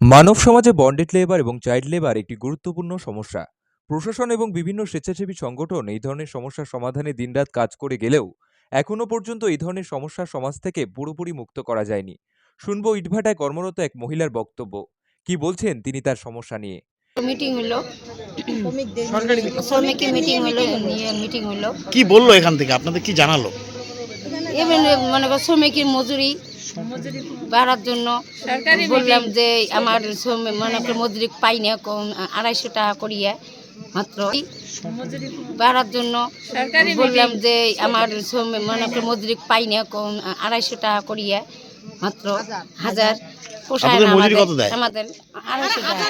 মানব সমাজে bonded labour এবং child labour একটি গুরুত্বপূর্ণ সমস্যা। প্রশাসন এবং বিভিন্ন স্বেচ্ছাসেবী সংগঠন এই ধরনের সমস্যার সমাধানে দিনরাত কাজ করে গেলেও এখনও পর্যন্ত এই ধরনের সমস্যা সমাজ থেকে পুরোপুরি মুক্ত করা যায়নি। শুনব ইটভাটায় কর্মরত এক মহিলার বক্তব্য। কি বলছেন তিনি তার সমস্যা নিয়ে? মিটিং হলো। শ্রমিকের মিটিং হলো মিটিং হলো। কি বলল এখান থেকে? আপনাদের কি জানালো? এমনি মনে শ্রমিকের মজুরি বাড়ার জন্য বললাম যে আমার শ্রমিক মনে করি মজুরি পাই না আড়াইশো টাকা করিয়া মাত্র। বাড়ার জন্য বললাম যে আমার শ্রমিক মনে করি মজুরি পাই না আড়াইশো টাকা করিয়া মাত্র হাজার। পোষায় না আমাদের- আমাদের আড়াইশো টাকা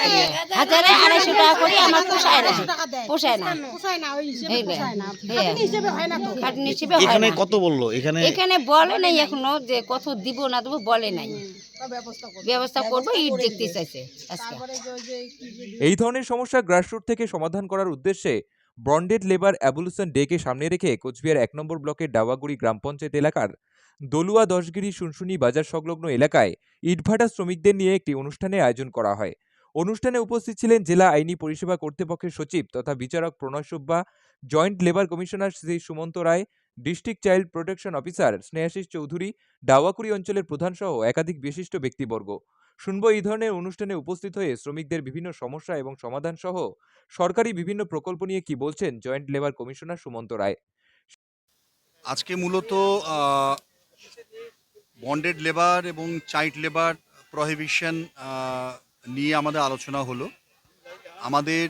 হাজারে আড়াইশো টাকা করি আমার পোষায় না। পোষায় না। এই রে, হ্যাঁ। কাটনি হিসেবে হয় এখানে কত বলল? এখানে এখানে বলে নাই এখনও যে কত দিব না দেবো বলে নাই। ব্যবস্থা করব। ইট দেখতে চাইছে এই ধরনের সমস্যা গ্রাসরুট থেকে সমাধান করার উদ্দেশ্যে ব্রন্ডেড লেবার অ্যাবলিউশন ডেকে সামনে রেখে কোচবিহার এক নম্বর ব্লকের ডাওয়াগুড়ি গ্রাম পঞ্চায়েত এলাকার দলুয়া দশগিরি শুনশুনি বাজার সংলগ্ন এলাকায় ইটভাটা শ্রমিকদের নিয়ে একটি অনুষ্ঠানের আয়োজন করা হয়। অনুষ্ঠানে উপস্থিত ছিলেন জেলা আইনি পরিষেবা কর্তৃপক্ষের সচিব তথা বিচারক Pranay Subba, joint labour commissioner Shri Sumanta Roy, district child protection officer Snehashis Chowdhury Dawakuri অঞ্চলের প্রধানসহ একাধিক বিশিষ্ট ব্যক্তিবর্গ। শুনব এই ধরনের অনুষ্ঠানে উপস্থিত হয়ে শ্রমিকদের বিভিন্ন সমস্যা এবং সমাধান সহ সরকারি বিভিন্ন প্রকল্প নিয়ে কি বলছেন joint labour commissioner Sumanta Roy. আজকে মূলত বন্ডেড লেবার এবং চাইল্ড লেবার প্রহিবিশন নিয়ে আমাদের আলোচনা হলো। আমাদের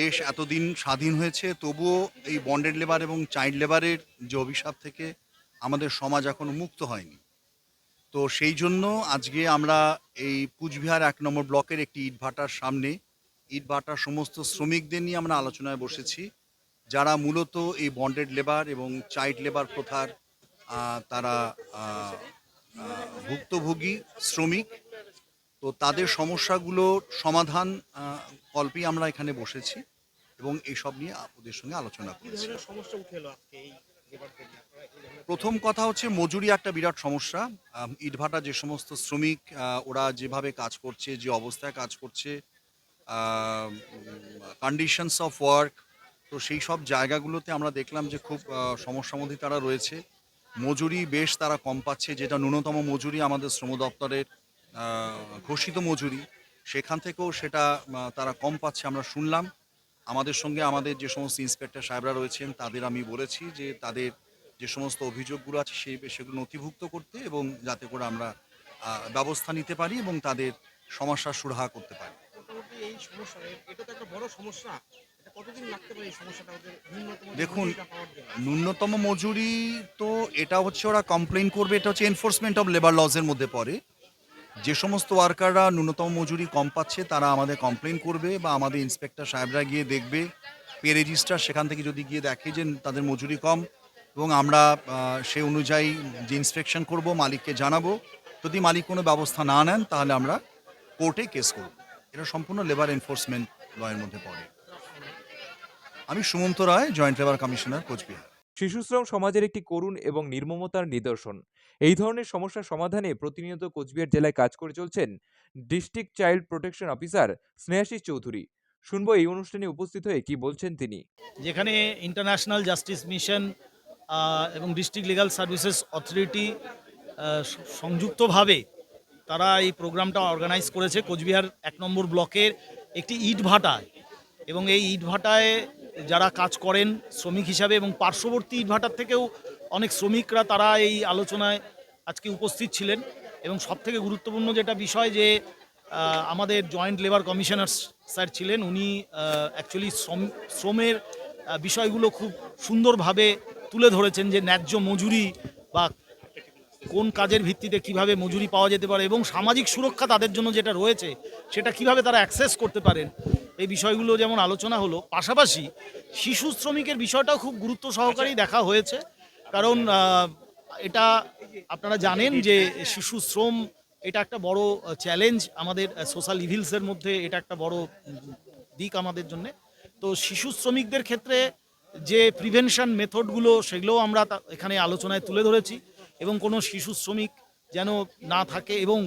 দেশ এতদিন স্বাধীন হয়েছে, তবুও এই বন্ডেড লেবার এবং চাইল্ড লেবারের যে অভিশাপ থেকে আমাদের সমাজ এখনও মুক্ত হয়নি। তো সেই জন্য আজকে আমরা এই কুচবিহার এক নম্বর ব্লকের একটি ইটভাটার সামনে ইটভাটার সমস্ত শ্রমিকদের নিয়ে আমরা আলোচনায় বসেছি, যারা মূলত এই বন্ডেড লেবার এবং চাইল্ড লেবার প্রথার তারা ভুক্তভোগী শ্রমিক। তো তাদের সমস্যাগুলোর সমাধান কল্পেই আমরা এখানে বসেছি এবং এইসব নিয়ে ওদের সঙ্গে আলোচনা করেছি। প্রথম কথা হচ্ছে মজুরি একটা বিরাট সমস্যা। ইটভাটা যে সমস্ত শ্রমিক ওরা যেভাবে কাজ করছে যে অবস্থায় কাজ করছে কন্ডিশনস অফ ওয়ার্ক তো সেই সব জায়গাগুলোতে আমরা দেখলাম যে খুব সমস্যার মধ্যে তারা রয়েছে। মজুরি বেশ তারা কম পাচ্ছে, যেটা ন্যূনতম মজুরি আমাদের শ্রম দপ্তরের ঘোষিত মজুরি। সেখান থেকেও সেটা তারা কম পাচ্ছে আমরা শুনলাম। আমাদের সঙ্গে আমাদের যে সমস্ত ইন্সপেক্টর সাহেবরা রয়েছেন, তাদের আমি বলেছি যে তাদের যে সমস্ত অভিযোগগুলো আছে, সেই সেগুলো নথিভুক্ত করতে এবং যাতে করে আমরা ব্যবস্থা নিতে পারি এবং তাদের সমস্যার সুরাহা করতে পারি। এই সমস্যা এটা তো একটা বড় সমস্যা। দেখুন? ন্যূনতম মজুরি তো এটা হচ্ছে ওরা কমপ্লেন করবে এটা হচ্ছে এনফোর্সমেন্ট অফ লেবার লজের মধ্যে পড়ে। যে সমস্ত ওয়ার্কাররা ন্যূনতম মজুরি কম পাচ্ছে তারা আমাদের কমপ্লেন করবে বা আমাদের ইন্সপেক্টর সাহেবরা গিয়ে দেখবে। পে রেজিস্টার সেখান থেকে যদি গিয়ে দেখে যে তাদের মজুরি কম এবং আমরা সেই অনুযায়ী যে ইন্সপেকশন করব মালিককে জানাব। যদি মালিক কোনো ব্যবস্থা না নেন তাহলে আমরা কোর্টে কেস করব। এটা সম্পূর্ণ লেবার এনফোর্সমেন্ট লয়ের মধ্যে পড়ে। আমি Sumanta Roy joint labour commissioner Coochbehar. শিশুশ্রম সমাজের একটি করুণ এবং নির্মমতার নিদর্শন। এই ধরনের সমস্যার সমাধানে প্রতিনিয়ত কোচবিহার জেলায় কাজ করে চলছেন district child protection officer Snehashis Chowdhury. শুনব এই অনুষ্ঠানে উপস্থিত হয়ে কি বলছেন তিনি। যেখানে ইন্টারন্যাশনাল জাস্টিস মিশন এবং ডিস্ট্রিক্ট লিগাল সার্ভিসেস অথরিটি সংযুক্তভাবে তারা এই প্রোগ্রামটা অর্গানাইজ করেছে। কোচবিহার এক নম্বর ব্লকের একটি ইট ভাটায় এবং এই ইট ভাটায় যারা কাজ করেন শ্রমিক হিসাবে এবং পার্শ্ববর্তী ভাটার থেকেও অনেক শ্রমিকরা তারা এই আলোচনায় আজকে উপস্থিত ছিলেন এবং সবথেকে গুরুত্বপূর্ণ যেটা বিষয় যে আমাদের জয়েন্ট লেবার কমিশনার স্যার ছিলেন, উনি অ্যাকচুয়ালি শ্রম, শ্রমের বিষয়গুলো খুব সুন্দরভাবে তুলে ধরেছেন যে ন্যায্য মজুরি বা কোন কাজের ভিত্তিতে কীভাবে মজুরি পাওয়া যেতে পারে এবং সামাজিক সুরক্ষা তাদের জন্য যেটা রয়েছে, সেটা কীভাবে তারা অ্যাক্সেস করতে পারেন? এই বিষয়গুলো যেমন আলোচনা হলো, পাশাপাশি শিশু শ্রমিকের বিষয়টাও খুব গুরুত্ব সহকারেই দেখা হয়েছে। কারণ এটা আপনারা জানেন যে শিশু শ্রম এটা একটা বড় চ্যালেঞ্জ আমাদের সোশ্যাল ইভিলসের মধ্যে এটা একটা বড় দিক আমাদের জন্য। তো শিশু শ্রমিকদের ক্ষেত্রে যে প্রিভেনশন মেথডগুলো সেগুলোও আমরা এখানে আলোচনায় তুলে ধরেছি। এবং কোনো শিশু শ্রমিক যেন না থাকে এবং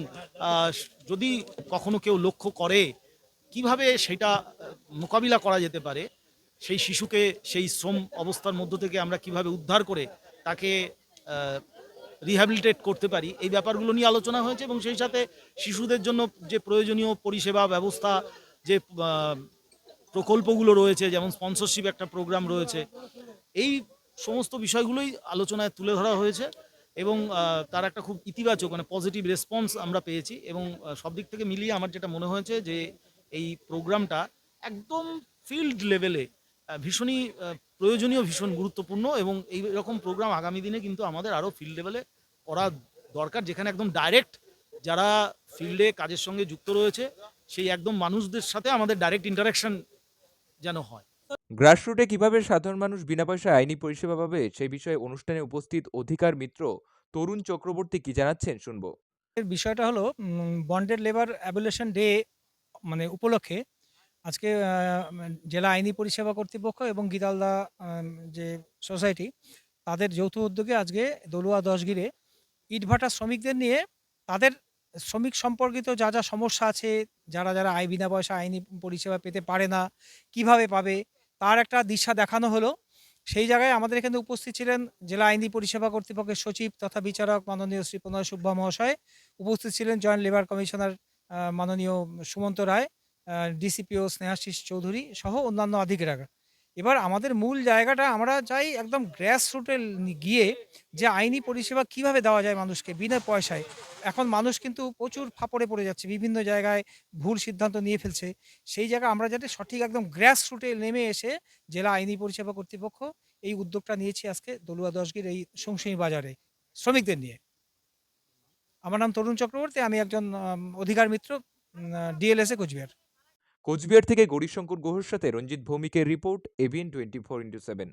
যদি কখনো কেউ লক্ষ্য করে কীভাবে সেটা মোকাবিলা করা যেতে পারে, সেই শিশুকে সেই শ্রম অবস্থার মধ্য থেকে আমরা কীভাবে উদ্ধার করে তাকে রিহ্যাবিলিটেট করতে পারি, এই ব্যাপারগুলো নিয়ে আলোচনা হয়েছে এবং সেই সাথে শিশুদের জন্য যে প্রয়োজনীয় পরিষেবা ব্যবস্থা, যে প্রকল্পগুলো রয়েছে, যেমন স্পন্সরশিপ একটা প্রোগ্রাম রয়েছে, এই সমস্ত বিষয়গুলোই আলোচনায় তুলে ধরা হয়েছে। এবং তার একটা খুব ইতিবাচক মানে পজিটিভ রেসপন্স আমরা পেয়েছি এবং সব দিক থেকে মিলিয়ে আমার যেটা মনে হয়েছে যে, এই প্রোগ্রামটা একদম ফিল্ড লেভেলে ভীষণই প্রয়োজনীয়, ভীষণ গুরুত্বপূর্ণ এবং এই রকম প্রোগ্রাম আগামী দিনে কিন্তু আমাদের আরও ফিল্ড লেভেলে করা দরকার, যেখানে একদম ডাইরেক্ট যারা ফিল্ডে কাজের সঙ্গে যুক্ত রয়েছে, সেই একদম মানুষদের সাথে আমাদের ডাইরেক্ট ইন্টারাকশন যেন হয়। গ্রাসরুটে কীভাবে সাধারণ মানুষ বিনা পয়সায় আইনি পরিষেবা পাবে, সেই বিষয়ে অনুষ্ঠানে উপস্থিত অধিকার মিত্র তরুণ চক্রবর্তী কি জানাচ্ছেন শুনব। এর বিষয়টা হলো বন্ডেড লেবার অ্যাবুলেশন ডে মানে উপলক্ষে আজকে জেলা আইনি পরিষেবা কর্তৃপক্ষ এবং গীতালদা যে সোসাইটি, তাদের যৌথ উদ্যোগে আজকে দলুয়া দশগিরে ইটভাটা শ্রমিকদের নিয়ে তাদের শ্রমিক সম্পর্কিত যা যা সমস্যা আছে, যারা যারা আয় বিনা পয়সা আইনি পরিষেবা পেতে পারে না, কীভাবে পাবে তার একটা দিশা দেখানো হলো। সেই জায়গায় আমাদের এখানে উপস্থিত ছিলেন জেলা আইনি পরিষেবা কর্তৃপক্ষের সচিব তথা বিচারক মাননীয় শ্রী প্রণয় সুব্বা মহাশয়। উপস্থিত ছিলেন জয়েন্ট লেবার কমিশনার মাননীয় সুমন্ত রায় ডিসিপিও স্নেহাশিস চৌধুরী সহ অন্যান্য আধিকারিকরা। এবার আমাদের মূল জায়গাটা আমরা চাই একদম গ্র্যাস রুটে গিয়ে যে আইনি পরিষেবা কীভাবে দেওয়া যায় মানুষকে বিনা পয়সায়। এখন মানুষ কিন্তু প্রচুর ফাপড়ে পড়ে যাচ্ছে, বিভিন্ন জায়গায় ভুল সিদ্ধান্ত নিয়ে ফেলছে। সেই জায়গায় আমরা যাতে সঠিক একদম গ্র্যাস রুটে নেমে এসে জেলা আইনি পরিষেবা কর্তৃপক্ষ এই উদ্যোগটা নিয়েছি আজকে দলুয়া দশগির এই সংসনী বাজারে, শ্রমিকদের নিয়ে। আমার নাম তরুণ চক্রবর্তী, আমি একজন অধিকার মিত্র ডিএলএসএ কোচবিহার। কোচবিহার থেকে গৌরীশঙ্কর গুহর সাথে Ranjit ভৌমিকের report AVN twenty four into seven.